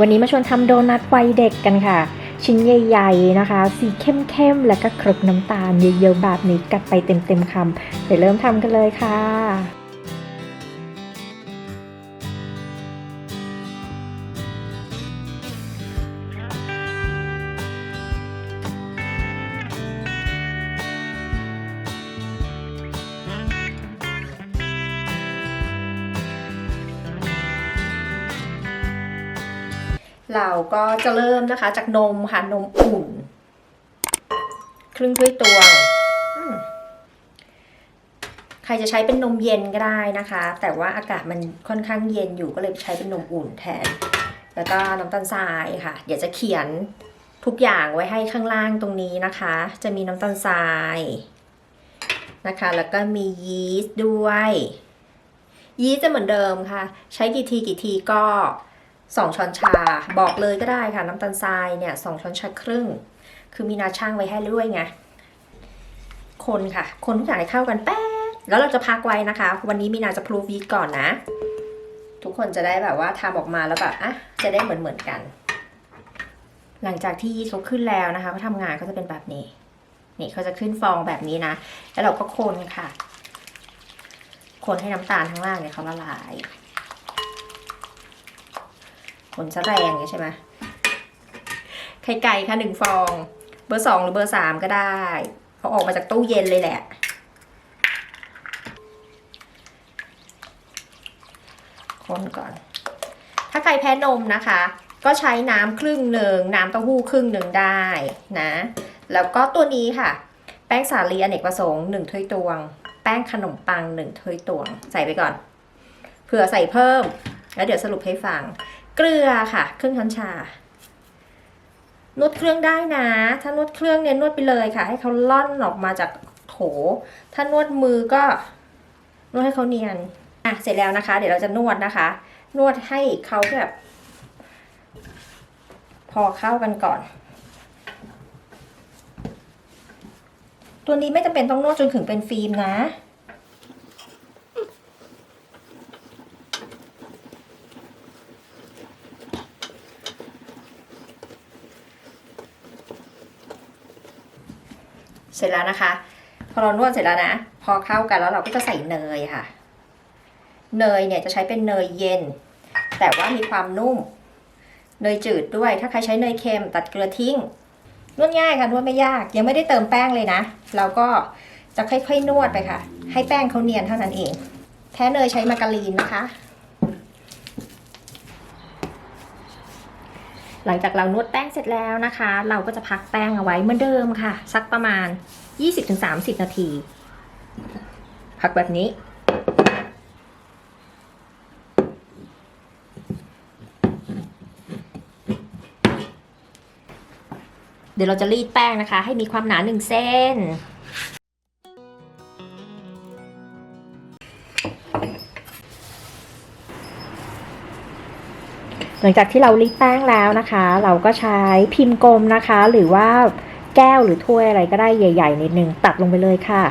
วันนี้มาชวนทำโดนัทวัยเด็กกันค่ะ ชิ้นใหญ่ๆนะคะ สีเข้มๆ แล้วก็ครบน้ำตาลเยอะๆแบบนี้กัดไปเต็มๆคำไปเริ่มทำกันเลยค่ะ เราก็จะเริ่มนะคะ จากนมค่ะนมอุ่น ครึ่งถ้วยตวงใครจะใช้เป็นนมเย็นก็ได้นะคะ แต่ว่าอากาศมันค่อนข้างเย็นอยู่ก็เลยใช้เป็นนมอุ่นแทน แล้วก็น้ำตาลทรายค่ะ เดี๋ยวจะเขียนทุกอย่างไว้ให้ข้างล่างตรงนี้นะคะ จะมีน้ำตาลทรายนะคะ แล้วก็มียีสต์ด้วย ยีสต์จะเหมือนเดิมค่ะ ใช้กี่ทีกี่ทีก็ สองช้อนชา บอกเลยก็ได้ค่ะ น้ำตาลทรายเนี่ยสองช้อนชาครึ่ง คือมีนาช่างไว้ให้ด้วยไง คนค่ะ คนทุกอย่างให้เข้ากันแป๊บแล้วเราจะพักไว้นะคะ วันนี้มีนาจะพลูฟีดก่อนนะ ทุกคนจะได้แบบว่าทำออกมาแล้วแบบอะจะได้เหมือนเหมือนๆกัน หลังจากที่ยีสต์เขาขึ้นแล้วนะคะเขาทำงานเขาจะเป็นแบบนี้ นี่เขาจะขึ้นฟองแบบนี้นะ แล้วเราก็คนค่ะ คนให้น้ำตาลข้างล่างเนี่ยเขาละลาย ผลซะแรงอย่างนี้ใช่ไหมไข่ไก่ค่ะหนึ่งฟอง เบอร์สองหรือเบอร์สามก็ได้เขาออกมาจากตู้เย็นเลยแหละคนก่อน ถ้าใครแพ้นมนะคะ ก็ใช้น้ำครึ่งหนึ่งน้ำเต้าหู้ครึ่งหนึ่งได้นะ แล้วก็ตัวนี้ค่ะ แป้งสาลีอเนกประสงค์หนึ่งถ้วยตวง แป้งขนมปังหนึ่งถ้วยตวง ใส่ไปก่อน เผื่อใส่เพิ่ม แล้วเดี๋ยวสรุปให้ฟัง เกลือค่ะเครึ่องช้อนชานวดเครื่องได้นะ ถ้านวดเครื่องเนี่ยนวดไปเลยค่ะ ให้เขาล่อนออกมาจากโถ ถ้านวดมือก็นวดให้เขาเนียนอะเสร็จแล้วนะคะ เดี๋ยวเราจะนวดนะคะ นวดให้เขาแบบพอเข้ากันก่อน ตัวนี้ไม่จำเป็นต้องนวดจนถึงเป็นฟิล์มนะ เสร็จแล้วนะคะ พอเรานวดเสร็จแล้วนะ พอเข้ากันแล้วเราก็จะใส่เนยค่ะ เนยเนี่ยจะใช้เป็นเนยเย็น แต่ว่ามีความนุ่ม เนยจืดด้วย ถ้าใครใช้เนยเค็มตัดเกลือทิ้ง นวดง่ายค่ะนวดไม่ยาก ยังไม่ได้เติมแป้งเลยนะ เราก็จะค่อยๆนวดไปค่ะ ให้แป้งเขาเนียนเท่านั้นเอง แท้เนยใช้มาการีนนะคะ หลังจากเรานวดแป้งเสร็จแล้วนะคะ เราก็จะพักแป้งเอาไว้เหมือนเดิมค่ะ สักประมาณ 20-30 นาที พักแบบนี้ เดี๋ยวเราจะรีดแป้งนะคะ ให้มีความหนาหนึ่งเส้น หลังจากที่เรารีดแป้งแล้วนะคะ เราก็ใช้พิมพ์กลมนะคะ หรือว่าแก้วหรือถ้วยอะไรก็ได้ใหญ่ๆนิดนึงตัดลงไปเลยค่ะ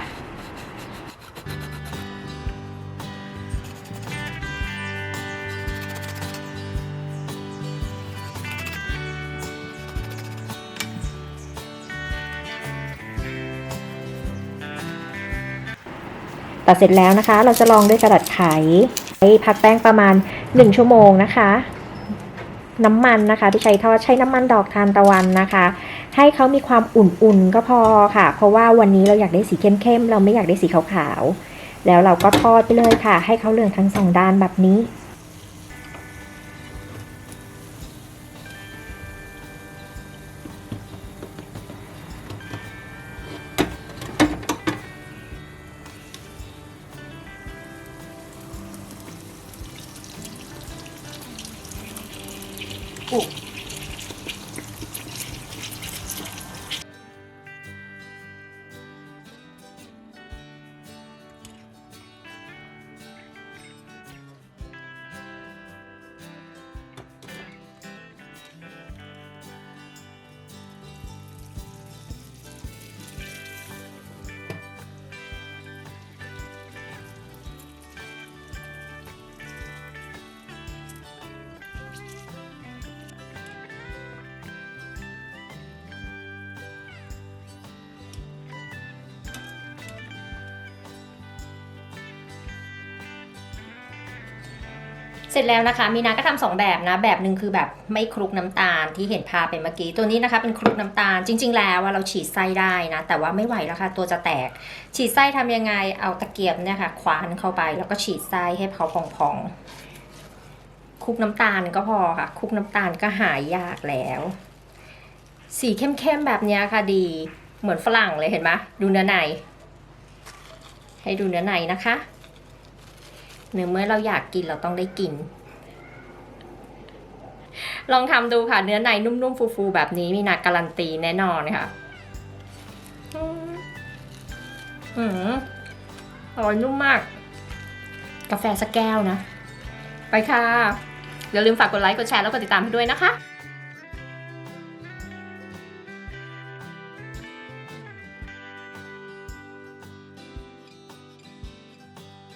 ตัดเสร็จแล้วนะคะ เราจะลองด้วยกระดาษไขให้พักแป้งประมาณ 1 ชั่วโมงนะคะ น้ำมันนะคะ ที่ใช้ทอดใช้น้ำมันดอกทานตะวันนะคะ ให้เขามีความอุ่นๆก็พอค่ะ เพราะว่าวันนี้เราอยากได้สีเข้มๆเราไม่อยากได้สีขาวๆแล้วเราก็ทอดไปเลยค่ะ ให้เขาเหลืองทั้งสองด้านแบบนี้ พ เสร็จแล้วนะคะมีนาก็ทำสองแบบนะ แบบหนึ่งคือแบบไม่คลุกน้ำตาลที่เห็นภาไปเมื่อกี้ ตัวนี้นะคะเป็นคลุกน้ำตาลจริง ๆ แล้วว่าเราฉีดไส้ได้นะ แต่ว่าไม่ไหวแล้วค่ะตัวจะแตก ฉีดไส้ทำยังไงเอาตะเกียบเนี่ยค่ะคว้านเข้าไป แล้วก็ฉีดไส้ให้เขาพองๆคลุกน้ำตาลก็พอค่ะคลุกน้ำตาลก็หายยากแล้ว สีเข้มๆแบบนี้ค่ะดีเหมือนฝรั่งเลยเห็นไหมดูเนื้อในให้ดูเนื้อในนะคะ เนื้อเมื่อเราอยากกินเราต้องได้กิน ลองทำดูค่ะ เนื้อในนุ่มๆ ฟูๆ แบบนี้มีนาการันตีแน่นอนค่ะอืมอืมอร่อยนุ่มมาก กาแฟสักแก้วนะ ไปค่ะ อย่าลืมฝากกดไลค์ กดแชร์ แล้วกดติดตามให้ด้วยนะคะ